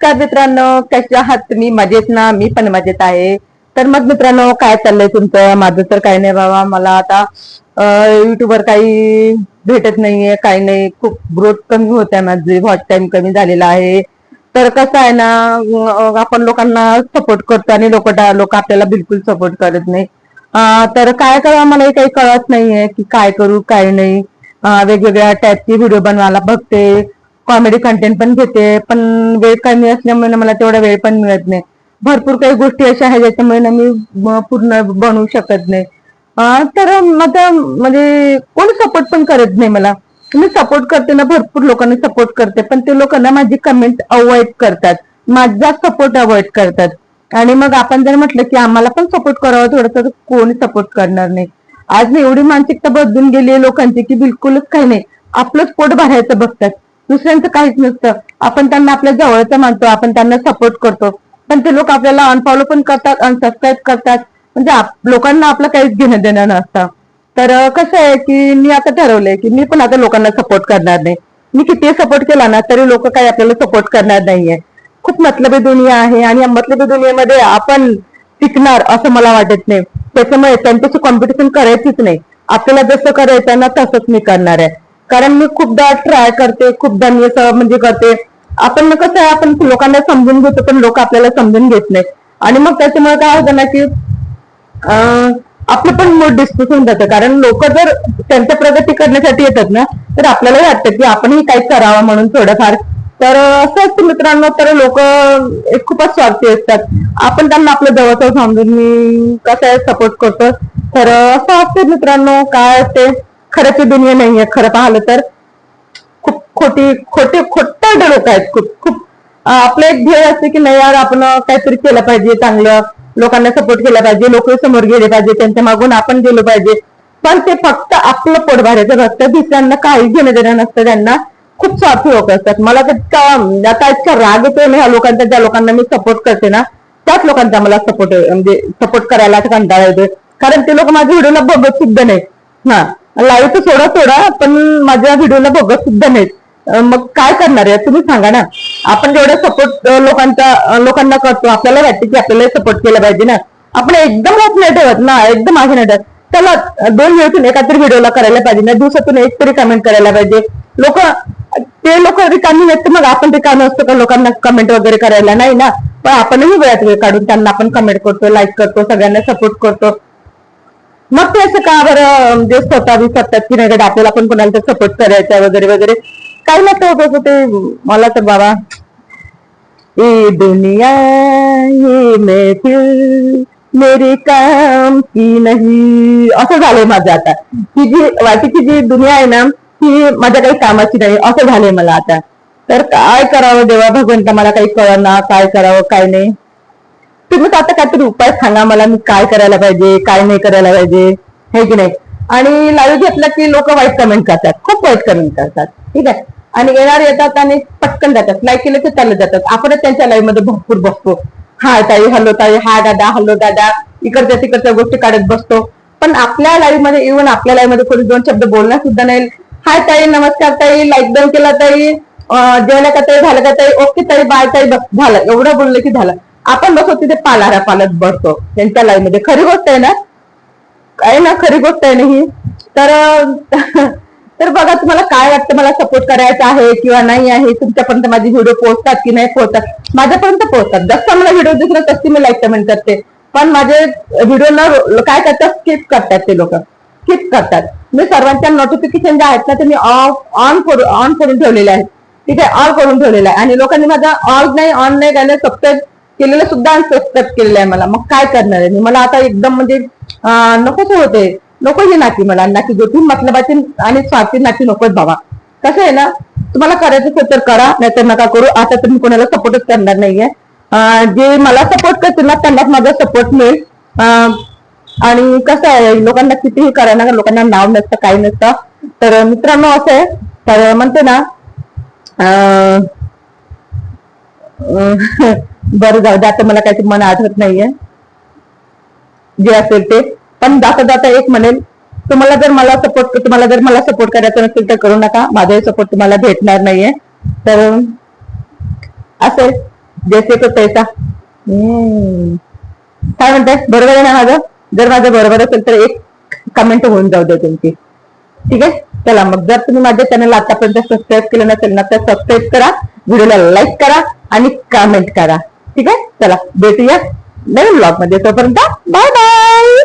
नमस्कार मित्रांनो कशा आहात तुम्ही? मजेत ना? मी पण मजेत आहे. तर मग मित्रांनो काय चाललंय तुमचं? माझं तर काही नाही बाबा. मला आता युट्यूबवर काही भेटत नाहीये काही नाही. खूप ग्रोथ कमी होत आहे माझी. वॉच टाइम कमी झालेला आहे. तर कसं आहे ना आपण लोकांना सपोर्ट करतो आणि लोक लोक आपल्याला बिलकुल सपोर्ट करत नाही. तर काय करावं? मला काही कळत नाहीये की काय करू काय नाही. वेगवेगळ्या टाईपचे व्हिडिओ बनवायला बघते. कॉमेडी कंटेंट पण घेते पण वेळ कमी असल्यामुळे मला तेवढा वेळ पण मिळत नाही. भरपूर काही गोष्टी अशा आहेत ज्याच्यामुळे ना मी पूर्ण बनवू शकत नाही. तर आता म्हणजे कोणी सपोर्ट पण करत नाही मला. मी सपोर्ट करते ना भरपूर लोकांनी सपोर्ट करते पण ते लोक ना माझी कमेंट अवॉइड करतात. माझा सपोर्ट अवॉइड करतात. आणि मग आपण जर म्हटलं की आम्हाला पण सपोर्ट करावं थोडं तर कोणी सपोर्ट करणार नाही. आज एवढी मानसिकता बदलून गेली आहे लोकांची की बिलकुलच काही नाही. आपलंच पोट भरायचं बघतात. दुसऱ्यांचं काहीच नसतं. आपण त्यांना आपल्या जवळचं मानतो आपण त्यांना सपोर्ट करतो. पण ते लोक आपल्याला अनफॉलो पण करतात अनसबस्क्राईब करतात. म्हणजे लोकांना आपलं काहीच घेणं देणं नसतं. तर कसं आहे की मी आता ठरवलंय की मी पण आता लोकांना सपोर्ट करणार नाही. मी किती सपोर्ट केला ना तरी लोक काही आपल्याला सपोर्ट करणार नाहीये. खूप मतलबी दुनिया आहे आणि या मतलबी दुनियेमध्ये आपण टिकणार असं मला वाटत नाही. त्याच्यामुळे त्यांच्याशी कॉम्पिटिशन करायचीच नाही. आपल्याला जसं करायचं ना तसंच मी करणार आहे. कारण मी खूपदा ट्राय करते खूपदा मी असं म्हणजे करते. आपण कसं आहे आपण लोकांना समजून घेतो पण लोक आपल्याला समजून घेत नाही आणि मग त्याच्यामुळे काय होतं ना की आपलं पण मूड डिस्कस होऊन जातं. कारण लोक जर त्यांच्या प्रगती करण्यासाठी येतात ना तर आपल्याला वाटतं की आपणही काही करावं म्हणून थोडंफार. तर असं असतं मित्रांनो तर लोक खूपच स्वार्थी असतात. आपण त्यांना आपलं जवळच समजून मी कसं आहे सपोर्ट करतो. तर असं असते मित्रांनो काय असते? खरंची दुनिया नाहीये खरं पाहिलं तर. खूप खोटी खोटे खोट्ट लोक आहेत. खूप खूप. आपलं एक ध्येय असते की नाही यार आपण काहीतरी केलं पाहिजे चांगलं. लोकांना सपोर्ट केला पाहिजे लोक समोर गेले पाहिजे त्यांच्या मागून आपण गेलो पाहिजे. पण ते फक्त आपलं पोट भरायचं फक्त दुसऱ्यांना काही घेणं देणं नसतं त्यांना खूप स्वार्थी लोक असतात. मला तर आता इतका राग येतोय ना ह्या लोकांचा ज्या लोकांना मी सपोर्ट करते ना त्याच लोकांचा मला सपोर्ट म्हणजे सपोर्ट करायला कंटाळा येतोय. कारण ते लोक माझ्या व्हिडिओला बघत सुद्धा नाही हा. लाईव्ह तर सोडा सोडा पण माझ्या व्हिडिओला बघत सुद्धा नाहीत. मग काय करणार आहे? तुम्ही सांगा ना. आपण जेवढा सपोर्ट लोकांचा लोकांना करतो आपल्याला वाटते की आपल्याला सपोर्ट केला पाहिजे ना. आपण एकदम नाही ठेवत ना एकदम मागे नाही ठेवत. चला दोन वेळेतून एकातरी व्हिडिओला करायला पाहिजे ना. दिवसातून एक तरी कमेंट करायला पाहिजे. लोक ते लोक रिकामी नाहीत तर मग आपण रिकामी असतो का लोकांना कमेंट वगैरे करायला? नाही ना. पण आपणही वेळात वेळ काढून त्यांना आपण कमेंट करतो लाईक करतो सगळ्यांना सपोर्ट करतो. मग ते असं का बरं म्हणजे स्वतः विसरतात की नाही का आपल्याला पण कोणाला सपोर्ट करायचा वगैरे वगैरे. काही ना होत असं ते मला तर बाबा ए दुनिया ये महफिल मेरे काम की नाही. असं झालंय माझं आता. की जी वाटीची जी दुनिया आहे ना ती माझ्या काही कामाची नाही असं झालंय मला आता. तर काय करावं देवा भगवंता मला काही कळना काय करावं काय नाही. तुम्ही आता काहीतरी उपाय सांगा मला मी काय करायला पाहिजे काय नाही करायला पाहिजे हे की नाही? आणि लाईव्ह घेतलं की लोक वाईट कमेंट करतात खूप वाईट कमेंट करतात. ठीक आहे? आणि येणार येतात आणि पटकन जातात. लाईक केलं तर चालले जातात. आपणच त्यांच्या लाईव्हमध्ये भरपूर बसतो हाय ताई हॅलो ताई हा दादा हॅलो दादा. इकडच्या तिकडच्या गोष्टी काढत बसतो. पण आपल्या लाईव्हमध्ये इव्हन आपल्या लाईव्हमध्ये कोणी दोन शब्द बोलणार सुद्धा नाही. हाय ताई नमस्कार ताई. लाईक डन केला ताई. अं, का ताई? झालं का ताई? ओके ताई बाय ताई. बस झालं. एवढं बोललं की झालं. आपण बसतो तिथे पालारा पालत बसतो. त्यांच्या लाईव्हमध्ये. खरी गोष्ट आहे ना? आहे ना? खरी गोष्ट आहे ना ही? तर तर बघा तुम्हाला काय वाटतं? मला सपोर्ट करायचा आहे किंवा नाही आहे? तुमच्यापर्यंत माझी व्हिडिओ पोहोचतात की नाही पोहोचतात माझ्यापर्यंत पोहोचतात. जसं मला व्हिडिओ दिसला तशी मी लाईक कमेंट करते. पण माझे व्हिडिओ न काय करतात? स्किप करतात ते लोक. स्किप करतात. मी सर्वांच्या नोटिफिकेशन जे आहेत ना ते मी ऑफ ऑन करून ऑन करून ठेवलेले आहेत. ठीक आहे ऑल करून ठेवलेलं आहे. आणि लोकांनी माझा ऑल नाही ऑन नाही त्याने सबस्क्राईब केलेलं सुद्धा अनसबस्क्राईब केलेलं आहे मला. मग काय करणार आहे मी? मला आता एकदम म्हणजे नकोच होते नको ही नाती मला. नाती गोठी मतलबाची आणि स्वार्थी नाती नकोच बाबा. कसं आहे ना तुम्हाला करायचं असेल तर करा नाहीतर नका करू. आता तर मी कोणाला सपोर्टच करणार नाहीये. जे मला सपोर्ट करतील ना त्यांनाच माझा सपोर्ट मिळेल. अं, आणि कसं आहे लोकांना कितीही करा ना लोकांना नाव नसतं काही नसतं. तर मित्रांनो असं आहे. तर म्हणते ना बरं जाऊ दे आता मला काही मन आठवत नाहीये. जे असेल ते. पण जाता जाता एक म्हणेल तुम्हाला जर मला सपोर्ट तुम्हाला जर मला सपोर्ट करायचा नसेल तर करू नका. माझाही सपोर्ट तुम्हाला भेटणार नाहीये. तर असेल जैसे तो तैसा. काय म्हणताय? बरोबर आहे ना माझं? जर माझं बरोबर असेल तर एक कमेंट होऊन जाऊ दे तुमची. ठीक आहे? चला मग जर तुम्ही माझ्या चॅनल आतापर्यंत सबस्क्राईब केलं नसेल ना तर सबस्क्राईब करा. व्हिडिओला लाईक करा आणि कमेंट करा. ठीक आहे? चला भेटूया नवीन ब्लॉगमध्ये. तोपर्यंत बाय बाय